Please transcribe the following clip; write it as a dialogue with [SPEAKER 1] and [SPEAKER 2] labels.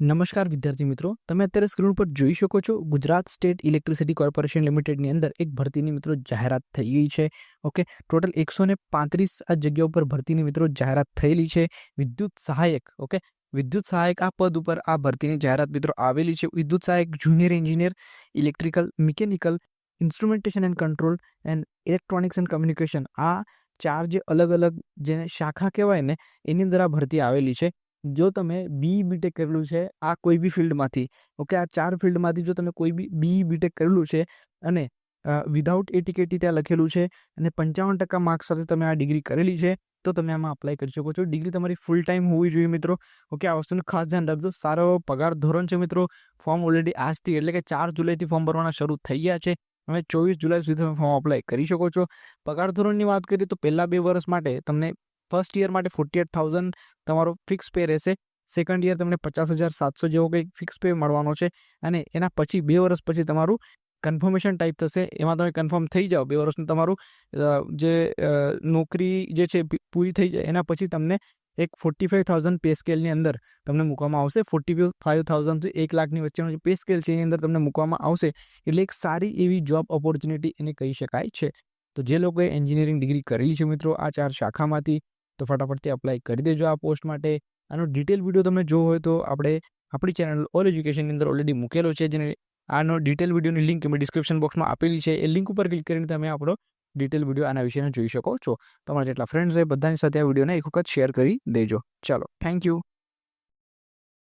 [SPEAKER 1] નમસ્કાર વિદ્યાર્થી મિત્રો, તમે અત્યારે સ્ક્રીન પર જોઈ શકો છો ગુજરાત સ્ટેટ ઇલેક્ટ્રિસિટી કોર્પોરેશન લિમિટેડની અંદર એક ભરતીની મિત્રો જાહેરાત થઈ ગઈ છે, ઓકે? ટોટલ એકસો પાંત્રીસ આ જગ્યા ઉપર ભરતીની મિત્રો જાહેરાત થયેલી છે, વિદ્યુત સહાયક, ઓકે? વિદ્યુત સહાયક આ પદ ઉપર આ ભરતીની જાહેરાત મિત્રો આવેલી છે. વિદ્યુત સહાયક junior engineer electrical mechanical instrumentation and control and electronics and communication આ ચાર જે અલગ અલગ જેને શાખા કહેવાય ને, એની અંદર આ ભરતી આવેલી છે. જો તમે બી બીટેક કરેલું છે, આ કોઈ બી ફિલ્ડમાંથી, ઓકે, આ ચાર ફિલ્ડમાંથી જો તમે કોઈ બી બી બીટેક કરેલું છે અને વિધાઉટ એટીકેટી ત્યાં લખેલું છે અને પંચાવન ટકા માર્ક્સ સાથે તમે આ ડિગ્રી કરેલી છે, તો તમે આમાં અપ્લાય કરી શકો છો. ડિગ્રી તમારી ફૂલ ટાઈમ હોવી જોઈએ મિત્રો, ઓકે, આ વસ્તુનું ખાસ ધ્યાન રાખજો. સારો પગાર ધોરણ છે મિત્રો ફોર્મ ઓલરેડી આજથી, એટલે કે ચાર જુલાઈથી ફોર્મ ભરવાના શરૂ થઈ ગયા છે. હવે ચોવીસ જુલાઈ સુધી તમે ફોર્મ અપ્લાય કરી શકો છો. પગાર ધોરણની વાત કરીએ તો પહેલાં બે વર્ષ માટે તમને ફર્સ્ટ યર માટે ફોર્ટી એટ થાઉઝન્ડ તમારો ફિક્સ પે રહેશે. સેકન્ડ યર તમને પચાસ હજાર સાતસો જેવો કંઈક ફિક્સ પે મળવાનો છે અને એના પછી બે વર્ષ પછી તમારું કન્ફર્મેશન ટાઈપ થશે. એમાં તમે કન્ફર્મ થઈ જાઓ બે વર્ષનું તમારું જે નોકરી જે છે પૂરી થઈ જાય એના પછી તમને એક ફોર્ટી ફાઇવ થાઉઝન્ડ પે સ્કેલની અંદર તમને મૂકવામાં આવશે. ફોર્ટી ફાઇવ થાઉઝન્ડથી એક લાખની વચ્ચેનો જે પે સ્કેલ છે એની અંદર તમને મૂકવામાં આવશે. એટલે એક સારી એવી જોબ ઓપોર્ચ્યુનિટી એને કહી શકાય છે. તો જે લોકોએ એન્જિનિયરિંગ ડિગ્રી કરેલી છે મિત્રો, આ ચાર શાખામાંથી તો ફટાફટથી અપ્લાય કરી દેજો આ પોસ્ટ માટે. આનો ડિટેલ વીડિયો તમે જોવો હોય તો આપણે આપણી ચેનલ ઓલ એજ્યુકેશનની અંદર ઓલરેડી મૂકેલો છે, જેને આનો ડિટેલ વિડીયોની લિંક મેં ડિસ્ક્રિપ્શન બોક્સમાં આપેલી છે. એ લિંક ઉપર ક્લિક કરીને તમે આપણો ડિટેલ વીડિયો આના વિશેનો જોઈ શકો છો. તમારા જેટલા ફ્રેન્ડ્સ હોય બધાની સાથે આ વિડીયોને એક વખત શેર કરી દેજો. ચાલો થેન્ક યુ